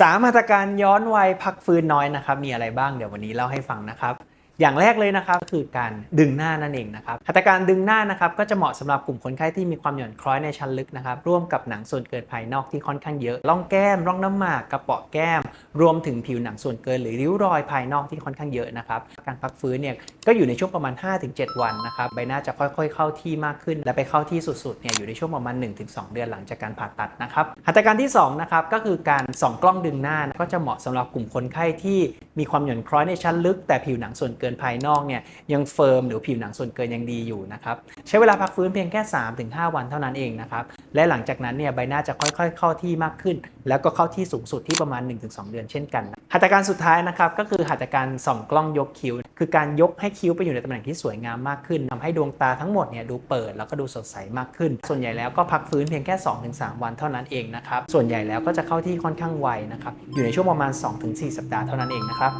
สามมาตรการย้อนวัยพักฟื้นน้อยนะครับ มีอะไรบ้างเดี๋ยววันนี้เล่าให้ฟังนะครับ อย่างแรกเลยนะครับก็คือการดึงหน้านั่นเองนะครับหัตถการดึงหน้านะครับก็จะเหมาะสำหรับกลุ่มคนไข้ที่มีความหย่อนคล้อยในชั้นลึกนะครับร่วมกับหนังส่วนเกินภายนอกที่ค่อนข้างเยอะร่องแก้มร่องน้ำหมากกระเปาะแก้ม รวมถึงผิวหนังส่วนเกินหรือริ้วรอยภายนอกที่ค่อนข้างเยอะนะครับการพักฟื้นเนี่ยก็อยู่ในช่วงประมาณ 5-7 วันนะครับใบหน้าจะค่อยๆ เข้าที่มากขึ้น และไปเข้าที่สุดๆเนี่ยอยู่ในช่วงประมาณ 1-2 เดือนหลังจากการผ่าตัดนะครับหัตถการที่2นะครับก็คือการส่องกล้องดึงหน้าก็จะเหมาะสำหรับกลุ่มคนไข้ที่มีความหย่อนคล้อยในชั้นลึก แต่ผิวหนังส่วนเกินภายนอกเนี่ยยังเฟิร์มหรือผิวหนังส่วนเกินยังดีอยู่นะครับใช้เวลาพักฟื้นเพียงแค่ 3-5 วันเท่านั้นเองนะครับและหลังจากนั้นเนี่ยใบหน้าจะค่อยๆ เข้าที่มากขึ้นแล้วก็เข้าที่สูงสุดที่ประมาณ 1-2 เดือนเช่นกัน หัตถการสุดท้ายนะครับก็คือหัตถการส่องกล้องยกคิ้ว คือการยกให้คิ้วไปอยู่ในตำแหน่งที่สวยงามมากขึ้นทำให้ดวงตาทั้งหมดเนี่ยดูเปิดแล้วก็ดูสดใสมากขึ้น ส่วนใหญ่แล้วก็พักฟื้นเพียงแค่ 2-3 วันเท่านั้นเองนะครับส่วนใหญ่แล้วก็จะเข้าที่ค่อนข้างไวนะครับอยู่ในช่วงประมาณ 2-4 สัปดาห์เท่านั้นเองนะครับ